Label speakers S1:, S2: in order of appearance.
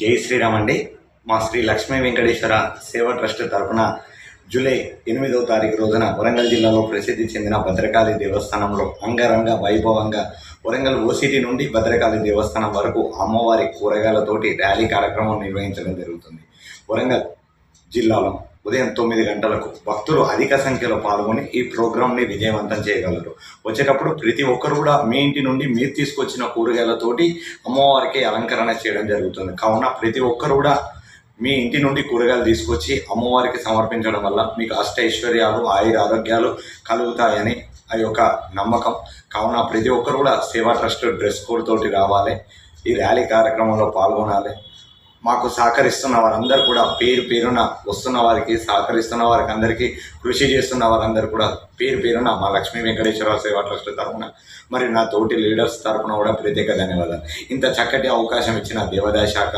S1: జై శ్రీరామ్ అండి. మా శ్రీ లక్ష్మీ వెంకటేశ్వర సేవా ట్రస్ట్ తరపున జూలై ఎనిమిదవ తారీఖు రోజున వరంగల్ జిల్లాలో ప్రసిద్ధి చెందిన భద్రకాళి దేవస్థానంలో అంగరంగ వైభవంగా వరంగల్ ఓసిటీ నుండి భద్రకాళి దేవస్థానం వరకు అమ్మవారి కూరగాయలతోటి ర్యాలీ కార్యక్రమం నిర్వహించడం జరుగుతుంది. వరంగల్ జిల్లాలో ఉదయం తొమ్మిది గంటలకు భక్తులు అధిక సంఖ్యలో పాల్గొని ఈ ప్రోగ్రాంని విజయవంతం చేయగలరు. వచ్చేటప్పుడు ప్రతి ఒక్కరు కూడా మీ ఇంటి నుండి మీరు తీసుకొచ్చిన కూరగాయలతోటి అమ్మవారికి అలంకరణ చేయడం జరుగుతుంది. కావున ప్రతి ఒక్కరు కూడా మీ ఇంటి నుండి కూరగాయలు తీసుకొచ్చి అమ్మవారికి సమర్పించడం వల్ల మీకు అష్ట ఐశ్వర్యాలు ఆయుర ఆరోగ్యాలు కలుగుతాయని ఆ యొక్క నమ్మకం. కావున ప్రతి ఒక్కరు కూడా సేవా ట్రస్ట్ డ్రెస్ కోడ్ తోటి రావాలి. ఈ ర్యాలీ కార్యక్రమంలో పాల్గొనాలి. మాకు సహకరిస్తున్న వారందరూ కూడా పేరు పేరున వస్తున్న వారికి సహకరిస్తున్న వారికి అందరికీ కృషి చేస్తున్న వారందరూ కూడా పేరు పేరున మా లక్ష్మీ వెంకటేశ్వర సేవా ట్రస్ట్ తరఫున మరి నా తోటి లీడర్స్ తరఫున కూడా ప్రత్యేక ధన్యవాదాలు. ఇంత చక్కటి అవకాశం ఇచ్చిన దేవాదాయ శాఖ